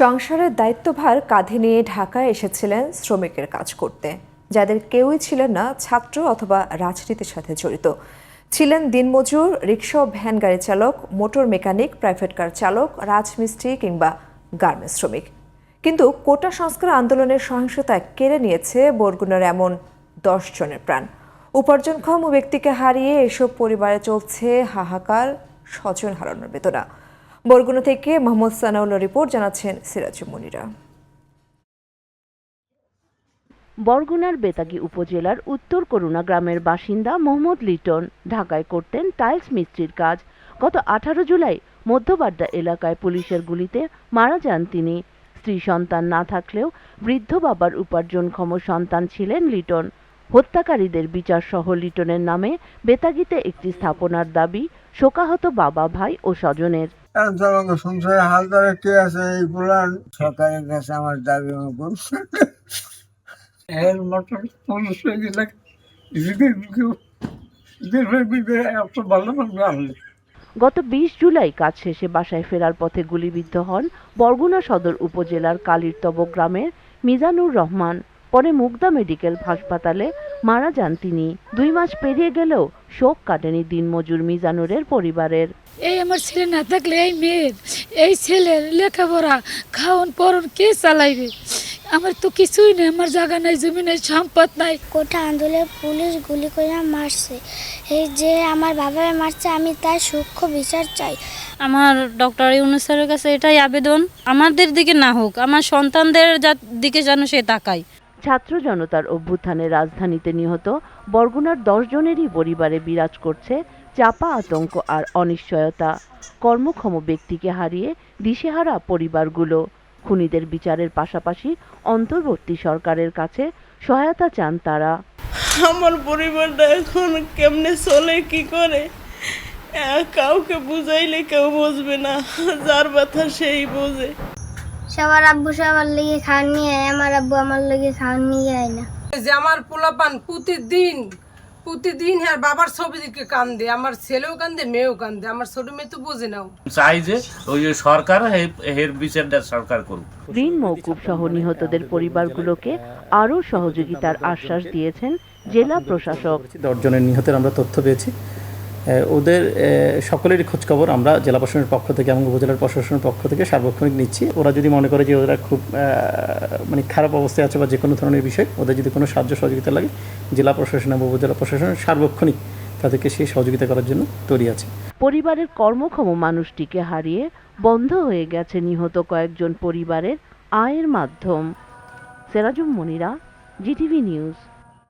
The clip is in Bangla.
সংসারের দায়িত্বভার কাঁধে নিয়ে ঢাকায় এসেছিলেন শ্রমিকের কাজ করতে, যাদের কেউই ছিলেন না, ছাত্র অথবা রাজনীতির সাথে জড়িত। ছিলেন দিনমজুর রিক্সা ভ্যান গাড়ি চালক, মোটর মেকানিক, প্রাইভেট কার চালক, রাজমিস্ত্রি কিংবা গার্মেন্টস শ্রমিক। কিন্তু কোটা সংস্কার আন্দোলনের সহিংসতায় কেড়ে নিয়েছে বরগুনার এমন দশ জনের প্রাণ। উপার্জনক্ষম ব্যক্তিকে হারিয়ে এসব পরিবারে চলছে হাহাকার, স্বজন হারানোর বেদনা। বরগুনা থেকে মোহাম্মদ সানাউল্লাহ রিপোর্ট জানাচ্ছেন সিরাজু মনিরা। বরগুনার বেতাগী উপজেলার উত্তর করুণা গ্রামের বাসিন্দা মোহাম্মদ লিটন ঢাকায় করতেন টাইলস মিস্ত্রির কাজ। গত আঠারো জুলাই মধ্যবাড্ডা এলাকায় পুলিশের গুলিতে মারা যান তিনি। স্ত্রী সন্তান না থাকলেও বৃদ্ধ বাবার উপার্জনক্ষম সন্তান ছিলেন লিটন। হত্যাকারীদের বিচার সহ লিটনের নামে বেতাগীতে একটি স্থাপনার দাবি শোকাহত বাবা, ভাই ও স্বজনের। সংসারে হাল ধরে কে আছে এইগুলা সরকারের কাছে আমার দাবি এর মতন মানুষ হয়ে গেলে এত ভালো ভাবে আনলে গত বিশ জুলাই কাজ শেষে বাসায় ফেরার পথে গুলিবিদ্ধ হন বরগুনা সদর উপজেলার কালিরতব গ্রামের মিজানুর রহমান। পরে মুগদা মেডিকেল হাসপাতালে মারা যান তিনি। দুই মাস পেরিয়ে গেলেও শোক কাটেনি দিনমজুর মিজানুরের পরিবারের। এই আমার ছেলে না থাকলে এই মেয়ের এই ছেলের লেখাপড়া খাওয়ান পরন কে চালাইবে? আমার তো কিছুই নেই আমার জায়গা নাই জমি নাই সম্পদ নাই। কোটা আন্দোলনে পুলিশ গুলি করে মারছে। এই যে আমার বাবাকে মারছে আমি তার সূক্ষ্ম বিচার চাই। আমার ডক্টর ইউনুসের কাছে এটাই আবেদন। আমাদের দিকে না হোক আমার সন্তানদের দিকে যেন সে তাকায়। ছাত্র জনতার অভ্যুত্থানে রাজধানীতে নিহত বরগুনার দশ জনেরই পরিবারে বিরাজ করছে চাপা আতঙ্ক আর অনিশ্চয়তা। কর্মক্ষম ব্যক্তিকে হারিয়ে দিশেহারা পরিবারগুলো খুনিদের বিচারের পাশাপাশি অন্তর্বর্তী সরকারের কাছে সহায়তা চান তারা। আমার পরিবারটা এখন কেমনে চলে, কি করে? কাউকে বুঝাইলে কেউ বুঝবে না, যার ব্যথা সেই বোঝে। সবার আব্বু সবার লেগে খাওয়ান নিয়ে আয় আমার আব্বু আমার লেগে খাওয়ান নিয়ে আয় না। যে আমার পোলাপান প্রতিদিন প্রতিদিন হ্যাঁ বাবার ছবি দিকে কান্দে আমার ছেলেও কান্দে মেয়েও কান্দে আমার ছোট মেয়ে তো বোঝে নাও চাই যে ওই যে সরকার এর বিচারটা সরকার করুক। ঋণ মৌকুব সহ নিহতদের পরিবারগুলোকে আরও সহযোগিতার আশ্বাস দিয়েছেন জেলা প্রশাসক। দশজনের নিহতের আমরা তথ্য পেয়েছি। ওদের সকলেরই খোঁজখবর আমরা জেলা প্রশাসনের পক্ষ থেকে এবং উপজেলার প্রশাসনের পক্ষ থেকে সার্বক্ষণিক নিচ্ছি। ওরা যদি মনে করে যে ওরা খুব মানে খারাপ অবস্থায় আছে বা যে কোনো ধরনের বিষয়, ওদের যদি কোনো সাহায্য সহযোগিতা লাগে, জেলা প্রশাসন এবং উপজেলা প্রশাসন সার্বক্ষণিক তাদেরকে সেই সহযোগিতা করার জন্য তৈরি আছে। পরিবারের কর্মক্ষম মানুষটিকে হারিয়ে বন্ধ হয়ে গেছে নিহত কয়েকজন পরিবারের আয়ের মাধ্যম। Serajum Monira, GTV news.